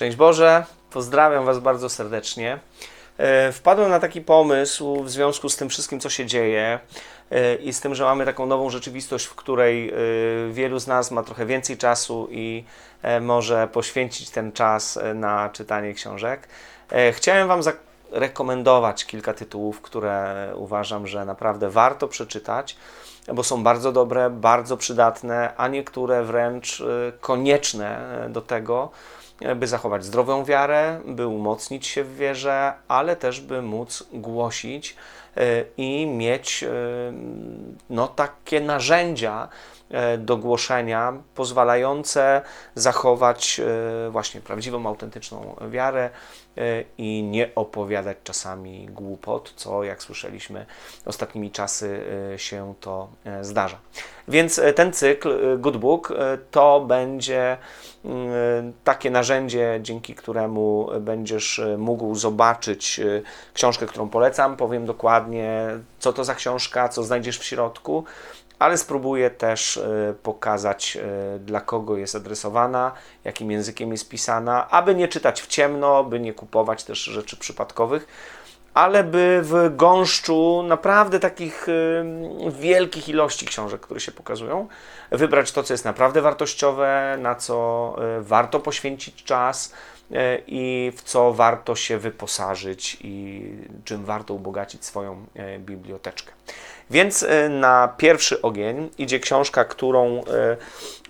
Szczęść Boże, pozdrawiam Was bardzo serdecznie. E, Wpadłem na taki pomysł w związku z tym wszystkim, co się dzieje e, i z tym, że mamy taką nową rzeczywistość, w której e, wielu z nas ma trochę więcej czasu i może poświęcić ten czas na czytanie książek. Chciałem Wam zarekomendować kilka tytułów, które uważam, że naprawdę warto przeczytać, bo są bardzo dobre, bardzo przydatne, a niektóre wręcz e, konieczne e, do tego, by zachować zdrową wiarę, by umocnić się w wierze, ale też by móc głosić i mieć no, takie narzędzia do głoszenia, pozwalające zachować właśnie prawdziwą, autentyczną wiarę i nie opowiadać czasami głupot, co jak słyszeliśmy ostatnimi czasy e, się to e, zdarza. Więc e, ten cykl e, Good Book e, to będzie mm, takie narzędzie, dzięki któremu będziesz e, mógł zobaczyć e, książkę, którą polecam. Powiem dokładnie, co to za książka, co znajdziesz w środku, ale spróbuję też e, pokazać, e, dla kogo jest adresowana, jakim językiem jest pisana, aby nie czytać w ciemno, by nie kupować też rzeczy przypadkowych ale by w gąszczu naprawdę takich y, wielkich ilości książek, które się pokazują, wybrać to, co jest naprawdę wartościowe, na co warto poświęcić czas i w co warto się wyposażyć i czym warto ubogacić swoją biblioteczkę. Więc y, na pierwszy ogień idzie książka, którą y,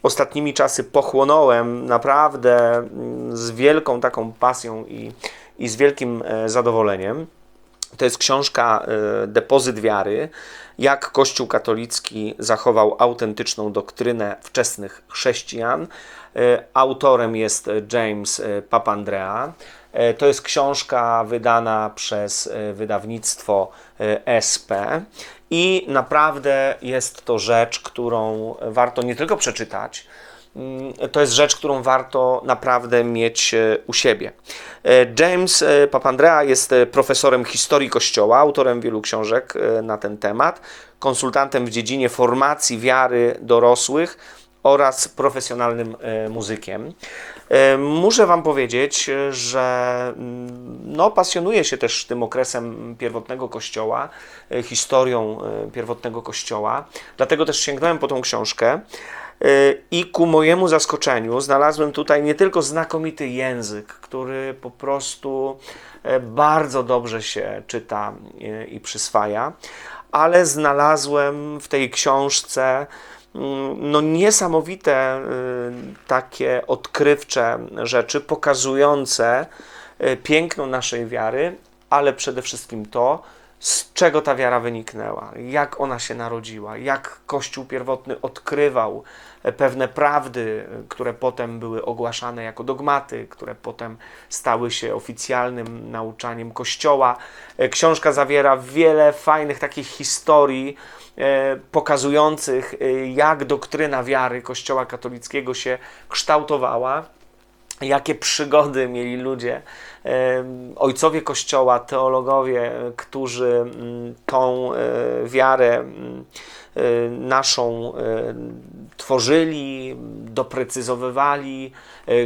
ostatnimi czasy pochłonąłem naprawdę mm, z wielką taką pasją i, i z wielkim e, zadowoleniem. To jest książka e, Depozyt Wiary. Jak Kościół katolicki zachował autentyczną doktrynę wczesnych chrześcijan. E, Autorem jest James Papandrea. To jest książka wydana przez wydawnictwo SP i naprawdę jest to rzecz, którą warto nie tylko przeczytać, Mm, to jest rzecz, którą warto naprawdę mieć e, u siebie. E, James e, Papandrea jest e, profesorem historii Kościoła, autorem wielu książek e, na ten temat, konsultantem w dziedzinie formacji wiary dorosłych oraz profesjonalnym e, muzykiem. E, Muszę Wam powiedzieć, że mm, no, pasjonuje się też tym okresem pierwotnego Kościoła, e, historią pierwotnego Kościoła, dlatego też sięgnąłem po tą książkę. I ku mojemu zaskoczeniu znalazłem tutaj nie tylko znakomity język, który po prostu bardzo dobrze się czyta i przyswaja, ale znalazłem w tej książce no niesamowite y, takie odkrywcze rzeczy pokazujące e, piękno naszej wiary, ale przede wszystkim to, z czego ta wiara wyniknęła, jak ona się narodziła, jak Kościół pierwotny odkrywał e, pewne prawdy, e, które potem były ogłaszane jako dogmaty, które potem stały się oficjalnym nauczaniem Kościoła. E, Książka zawiera wiele fajnych takich historii pokazujących, jak doktryna wiary Kościoła katolickiego się kształtowała jakie przygody mieli ludzie, ojcowie Kościoła, teologowie, którzy mm, tą e, wiarę mm, e, naszą e, tworzyli, doprecyzowywali,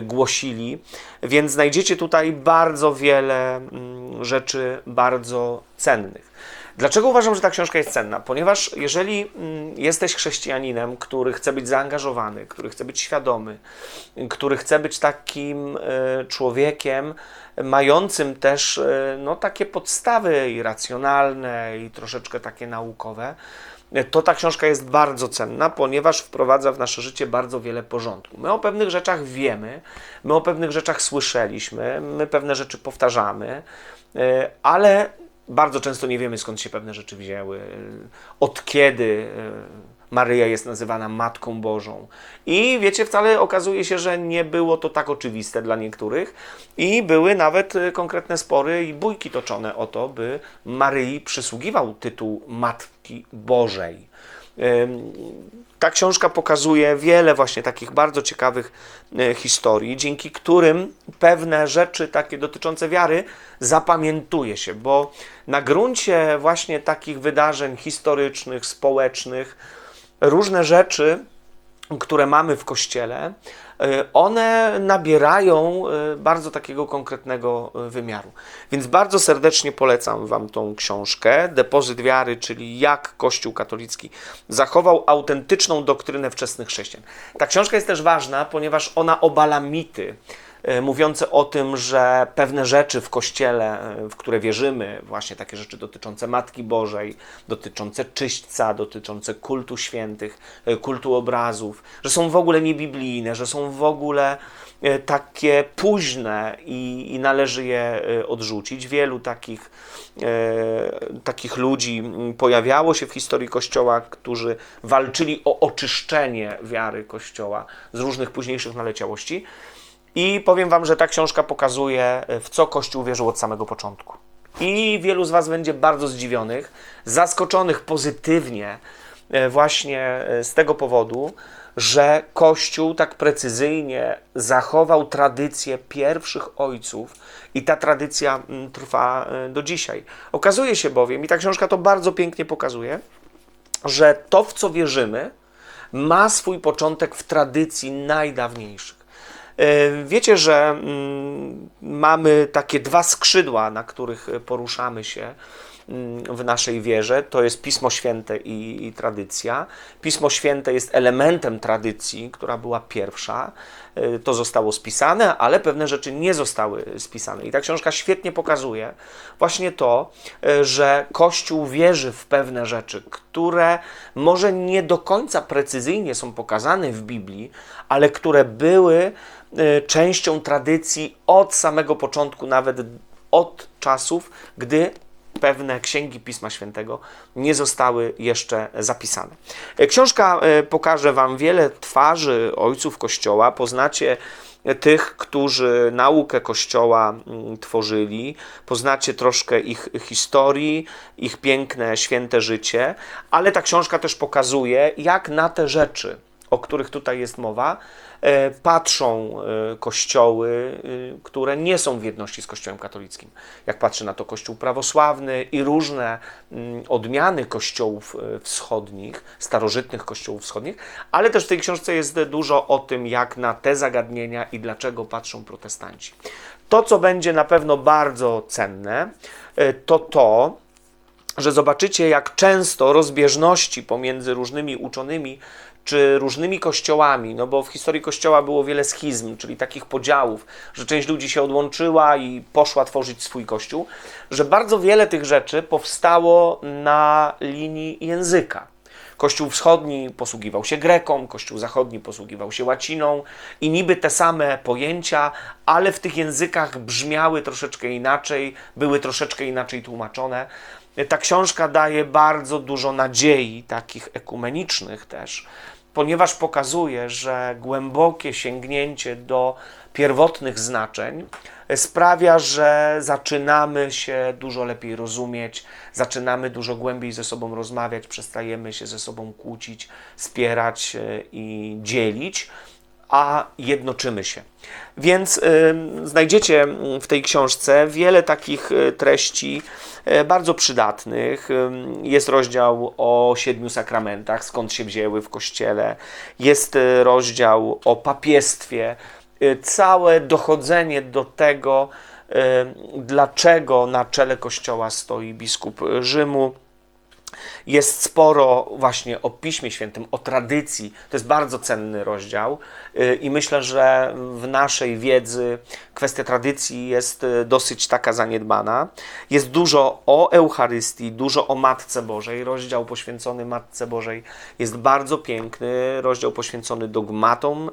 głosili. Więc znajdziecie tutaj bardzo wiele mm, rzeczy bardzo cennych. Dlaczego uważam, że ta książka jest cenna? Ponieważ jeżeli mm, jesteś chrześcijaninem, który chce być zaangażowany, który chce być świadomy, który chce być takim e, człowiekiem, mającym też e, no, takie podstawy i racjonalne, i troszeczkę takie naukowe, e, to ta książka jest bardzo cenna, ponieważ wprowadza w nasze życie bardzo wiele porządku. My o pewnych rzeczach wiemy, my o pewnych rzeczach słyszeliśmy, my pewne rzeczy powtarzamy, ale bardzo często nie wiemy skąd się pewne rzeczy wzięły, od kiedy e, Maryja jest nazywana Matką Bożą. I wiecie, wcale okazuje się, że nie było to tak oczywiste dla niektórych i były nawet e, konkretne spory i bójki toczone o to, by Maryi przysługiwał tytuł Matki Bożej. Ta książka pokazuje wiele właśnie takich bardzo ciekawych e, historii, dzięki którym pewne rzeczy takie dotyczące wiary zapamiętuje się, bo na gruncie właśnie takich wydarzeń historycznych, społecznych, różne rzeczy, które mamy w kościele, one nabierają e, bardzo takiego konkretnego e, wymiaru. Więc bardzo serdecznie polecam Wam tą książkę, Depozyt Wiary, czyli jak Kościół katolicki zachował autentyczną doktrynę wczesnych chrześcijan. Ta książka jest też ważna, ponieważ ona obala mity, E, mówiące o tym, że pewne rzeczy w Kościele, e, w które wierzymy, właśnie takie rzeczy dotyczące Matki Bożej, dotyczące czyśćca, dotyczące kultu świętych, e, kultu obrazów, że są w ogóle niebiblijne, że są w ogóle takie późne i, i należy je odrzucić. Wielu takich, e, takich ludzi pojawiało się w historii Kościoła, którzy walczyli o oczyszczenie wiary Kościoła z różnych późniejszych naleciałości. I powiem Wam, że ta książka pokazuje, w co Kościół wierzył od samego początku. I wielu z Was będzie bardzo zdziwionych, zaskoczonych pozytywnie, e, właśnie e, z tego powodu, że Kościół tak precyzyjnie zachował tradycję pierwszych ojców i ta tradycja mm, trwa e, do dzisiaj. Okazuje się bowiem, i ta książka to bardzo pięknie pokazuje, że to, w co wierzymy, ma swój początek w tradycji najdawniejszych. E, wiecie, że mm, mamy takie dwa skrzydła, na których poruszamy się w naszej wierze. To jest Pismo Święte i, i, tradycja. Pismo Święte jest elementem tradycji, która była pierwsza. E, to zostało spisane, ale pewne rzeczy nie zostały spisane. I ta książka świetnie pokazuje właśnie to, e, że Kościół wierzy w pewne rzeczy, które może nie do końca precyzyjnie są pokazane w Biblii, ale które były Y, częścią tradycji od samego początku, nawet od czasów, gdy pewne księgi Pisma Świętego nie zostały jeszcze zapisane. Y, książka y, pokaże Wam wiele twarzy ojców Kościoła. Poznacie tych, którzy naukę Kościoła mm, tworzyli, poznacie troszkę ich historii, ich piękne, święte życie, ale ta książka też pokazuje, jak na te rzeczy, o których tutaj jest mowa, E, patrzą e, kościoły, e, które nie są w jedności z Kościołem katolickim. Jak patrzy na to Kościół prawosławny i różne mm, odmiany kościołów wschodnich, starożytnych kościołów wschodnich, ale też w tej książce jest dużo o tym, jak na te zagadnienia i dlaczego patrzą protestanci. To, co będzie na pewno bardzo cenne, to to, że zobaczycie, jak często rozbieżności pomiędzy różnymi uczonymi czy różnymi kościołami, no bo w historii kościoła było wiele schizm, czyli takich podziałów, że część ludzi się odłączyła i poszła tworzyć swój kościół, że bardzo wiele tych rzeczy powstało na linii języka. Kościół wschodni posługiwał się greką, Kościół zachodni posługiwał się łaciną i niby te same pojęcia, ale w tych językach brzmiały troszeczkę inaczej, były troszeczkę inaczej tłumaczone. Ta książka daje bardzo dużo nadziei, takich ekumenicznych też, ponieważ pokazuje, że głębokie sięgnięcie do pierwotnych znaczeń sprawia, że zaczynamy się dużo lepiej rozumieć, zaczynamy dużo głębiej ze sobą rozmawiać, przestajemy się ze sobą kłócić, spierać e, i dzielić a jednoczymy się. Więc y, znajdziecie w tej książce wiele takich y, treści y, bardzo przydatnych. Jest rozdział o siedmiu sakramentach, skąd się wzięły w kościele. Jest rozdział o papiestwie. Całe dochodzenie do tego, dlaczego na czele kościoła stoi biskup Rzymu jest sporo właśnie o Piśmie Świętym, o tradycji. To jest bardzo cenny rozdział y, i myślę, że w naszej wiedzy kwestia tradycji jest y, dosyć taka zaniedbana. Jest dużo o Eucharystii, dużo o Matce Bożej. Rozdział poświęcony Matce Bożej jest bardzo piękny. Rozdział poświęcony dogmatom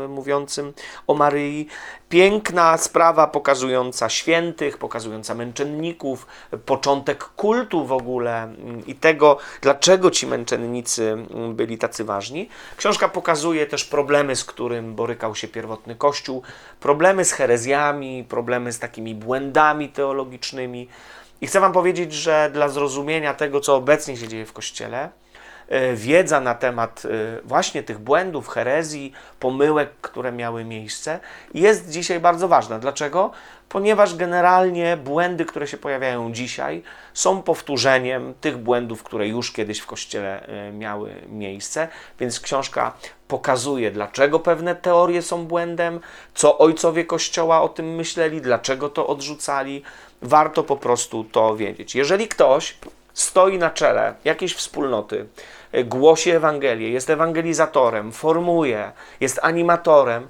yy, mówiącym o Maryi. Piękna sprawa pokazująca świętych, pokazująca męczenników, początek kultu w ogóle i tego, dlaczego ci męczennicy mm, byli tacy ważni. Książka pokazuje też problemy, z którym borykał się pierwotny Kościół, problemy z herezjami, problemy z takimi błędami teologicznymi. I chcę Wam powiedzieć, że dla zrozumienia tego, co obecnie się dzieje w Kościele, wiedza na temat e, właśnie tych błędów, herezji, pomyłek, które miały miejsce, jest dzisiaj bardzo ważna. Dlaczego? Ponieważ generalnie błędy, które się pojawiają dzisiaj, są powtórzeniem tych błędów, które już kiedyś w kościele e, miały miejsce, więc książka pokazuje, dlaczego pewne teorie są błędem, co ojcowie kościoła o tym myśleli, dlaczego to odrzucali. Warto po prostu to wiedzieć. Jeżeli ktoś stoi na czele jakiejś wspólnoty, e, głosi Ewangelię, jest ewangelizatorem, formuje, jest animatorem,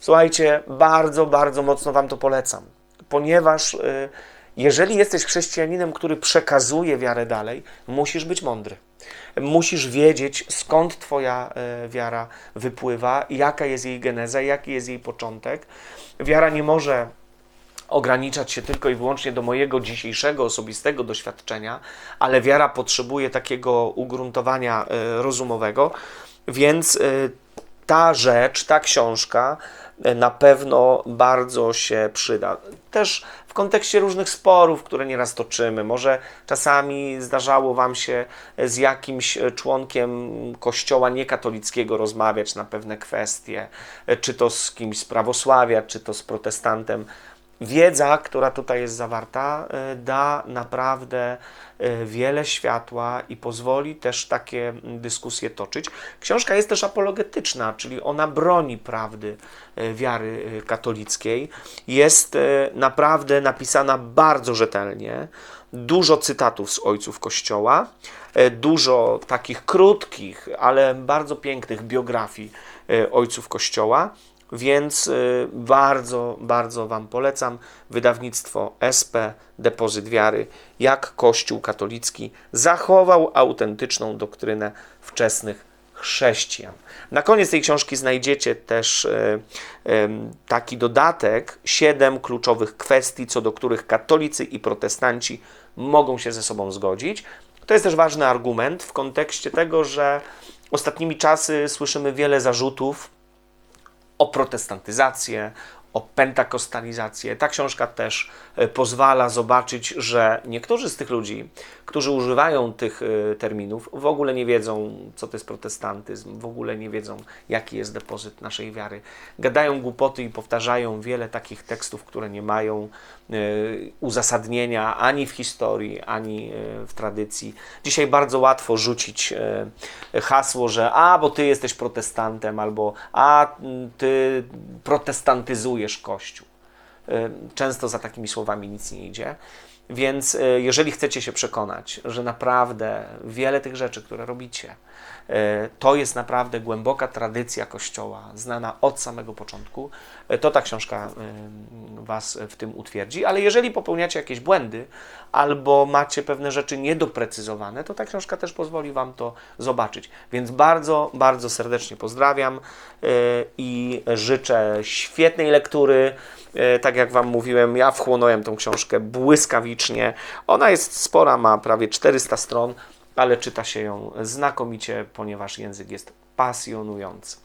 słuchajcie, bardzo, bardzo mocno Wam to polecam, ponieważ y, jeżeli jesteś chrześcijaninem, który przekazuje wiarę dalej, musisz być mądry. Musisz wiedzieć, skąd Twoja y, wiara wypływa, jaka jest jej geneza, jaki jest jej początek. Wiara nie może ograniczać się tylko i wyłącznie do mojego dzisiejszego osobistego doświadczenia, ale wiara potrzebuje takiego ugruntowania y, rozumowego, więc y, ta rzecz, ta książka y, na pewno bardzo się przyda. Też w kontekście różnych sporów, które nieraz toczymy. Może czasami zdarzało Wam się z jakimś członkiem kościoła niekatolickiego rozmawiać na pewne kwestie, czy to z kimś z prawosławia, czy to z protestantem wiedza, która tutaj jest zawarta, y, da naprawdę y, wiele światła i pozwoli też takie dyskusje toczyć. Książka jest też apologetyczna, czyli ona broni prawdy y, wiary katolickiej. Jest naprawdę napisana bardzo rzetelnie. Dużo cytatów z ojców Kościoła, dużo takich krótkich, ale bardzo pięknych biografii ojców Kościoła. Więc y, bardzo, bardzo Wam polecam wydawnictwo SP Depozyt Wiary, jak Kościół katolicki zachował autentyczną doktrynę wczesnych chrześcijan. Na koniec tej książki znajdziecie też y, taki dodatek, siedem kluczowych kwestii, co do których katolicy i protestanci mogą się ze sobą zgodzić. To jest też ważny argument w kontekście tego, że ostatnimi czasy słyszymy wiele zarzutów o protestantyzację, o pentakostalizację. Ta książka też e, pozwala zobaczyć, że niektórzy z tych ludzi, którzy używają tych e, terminów, w ogóle nie wiedzą, co to jest protestantyzm, w ogóle nie wiedzą, jaki jest depozyt naszej wiary. Gadają głupoty i powtarzają wiele takich tekstów, które nie mają e, uzasadnienia ani w historii, ani w tradycji. Dzisiaj bardzo łatwo rzucić hasło, że a, bo ty jesteś protestantem, albo a, ty protestantyzujesz Kościół. Często za takimi słowami nic nie idzie. Więc e, jeżeli chcecie się przekonać, że naprawdę wiele tych rzeczy, które robicie, e, to jest naprawdę głęboka tradycja Kościoła, znana od samego początku, e, to ta książka Was w tym utwierdzi. Ale jeżeli popełniacie jakieś błędy albo macie pewne rzeczy niedoprecyzowane, to ta książka też pozwoli Wam to zobaczyć. Więc bardzo, bardzo serdecznie pozdrawiam i życzę świetnej lektury. Tak jak Wam mówiłem, ja wchłonąłem tą książkę błyskawicznie. Ona jest spora, ma prawie 400 stron, ale czyta się ją znakomicie, ponieważ język jest pasjonujący.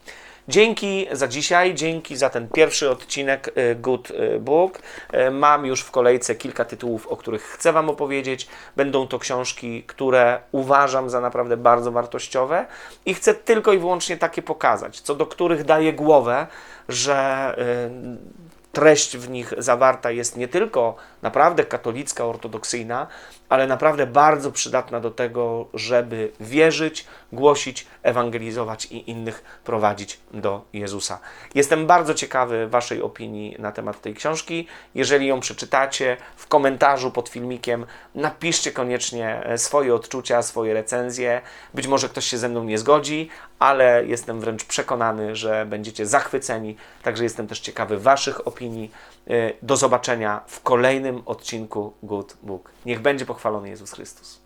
Dzięki za dzisiaj, dzięki za ten pierwszy odcinek y, Good y, Book. Mam już w kolejce kilka tytułów, o których chcę Wam opowiedzieć. Będą to książki, które uważam za naprawdę bardzo wartościowe i chcę tylko i wyłącznie takie pokazać, co do których daję głowę, że treść w nich zawarta jest nie tylko naprawdę katolicka, ortodoksyjna, ale naprawdę bardzo przydatna do tego, żeby wierzyć, głosić, ewangelizować i innych prowadzić do Jezusa. Jestem bardzo ciekawy Waszej opinii na temat tej książki. Jeżeli ją przeczytacie, w komentarzu pod filmikiem napiszcie koniecznie e, swoje odczucia, swoje recenzje. Być może ktoś się ze mną nie zgodzi, ale jestem wręcz przekonany, że będziecie zachwyceni. Także jestem też ciekawy Waszych opinii. E, do zobaczenia w kolejnym odcinku Good Book. Niech będzie pochwalony Jezus Chrystus.